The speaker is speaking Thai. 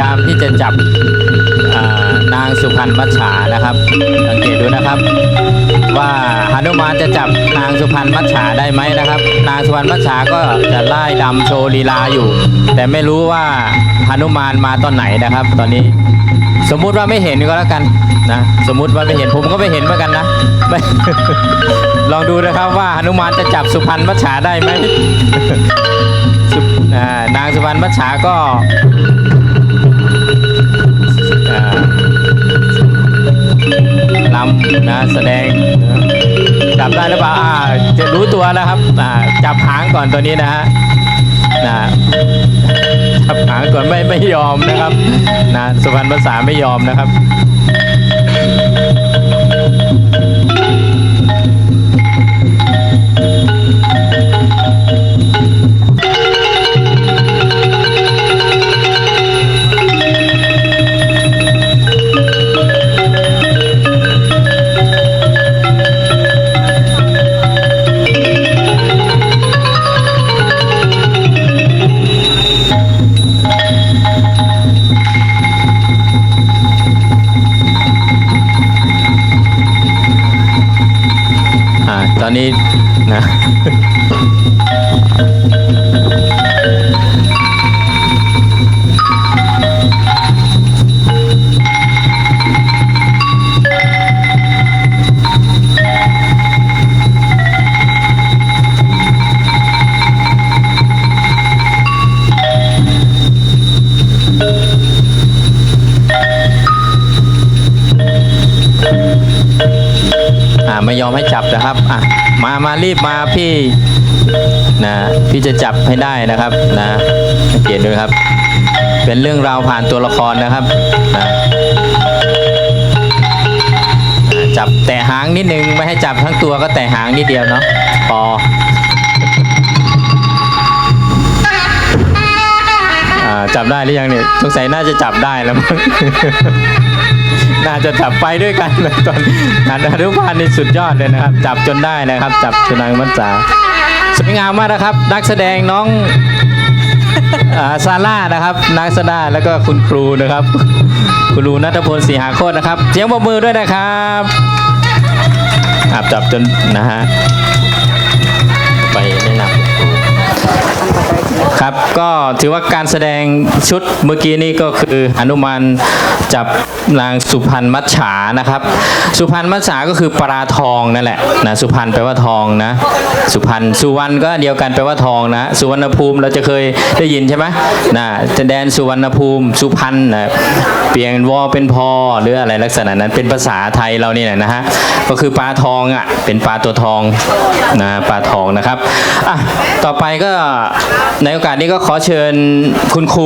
จับอ่านางสุพรรณมัจฉานะครับ สังเกตดูนะครับ ว่าหนุมานจะจับนางสุพรรณมัจฉาได้ไหมนะครับ นางสุพรรณมัจฉาก็จะไล่ดำโชว์ลีลาอยู่ แต่ไม่รู้ว่าหนุมานมาตอนไหนนะครับ ตอนนี้สมมุติว่าไม่เห็นก็แล้วกันนะสมมุติว่าไม่เห็นผมก็ไม่เห็นเหมือนกันนะลองดูนะครับว่าหนุมานจะจับสุพรรณมัจฉาได้ไหมนางสุพรรณมัจฉาก็ นะแสดงจับได้หรือเปล่าอ่าจะรู้ตัวแล้วครับอ่าจับหางก่อนตัวนี้นะฮะนะจับหางก่อนไม่ไม่ยอมนะครับนะสุพรรณภาษาไม่ยอมนะครับ ตอนนี้นะ ไม่ยอมให้จับนะครับอะมามารีบมาพี่นะพี่จะจับให้ได้นะครับนะสังเกตดูนะครับ เป็นเรื่องราวผ่านตัวละครนะครับนะจับแต่หางนิดนึงไม่ให้จับทั้งตัวก็แต่หางนิดเดียวเนาะพอจับได้หรือยังเนี่ยสงสัยน่าจะจับได้แล้วมั้ง น่าจะจับไปด้วยกันเลยตอนนันอนุบาลนี่สุดยอดเลยนะครับ จับจนได้นะครับ จับจนนางมัจจาสวยงามมากนะครับ นักแสดงน้องซาร่านะครับนักแสดงแล้วก็คุณครูนะครับ คุณครูนัทพลศรีหาโคตรนะครับเสียงปรบมือด้วยนะครับอะจับจนนะฮะไปแนะนำคุณครูครับก็ถือว่าการแสดงชุดเมื่อกี้นี้ก็คืออนุมาน จับนางสุพรรณมัจฉานะครับ สุพรรณมัจฉาก็คือปลาทองนั่นแหละนะสุพรรณแปลว่าทองนะ สุพรรณสุวรรณก็เดียวกันแปลว่าทองนะ สุวรรณภูมิเราจะเคยได้ยินใช่ไหมนะจะแดนสุวรรณภูมิ สุพรรณนะเปลี่ยนวอเป็นพอหรืออะไรลักษณะนั้นเป็นภาษาไทยเรานี่แหละนะฮะก็คือปลาทองอะเป็นปลาตัวทองนะปลาทองนะครับอะต่อไปก็ในโอกาสนี้ก็ขอเชิญคุณครู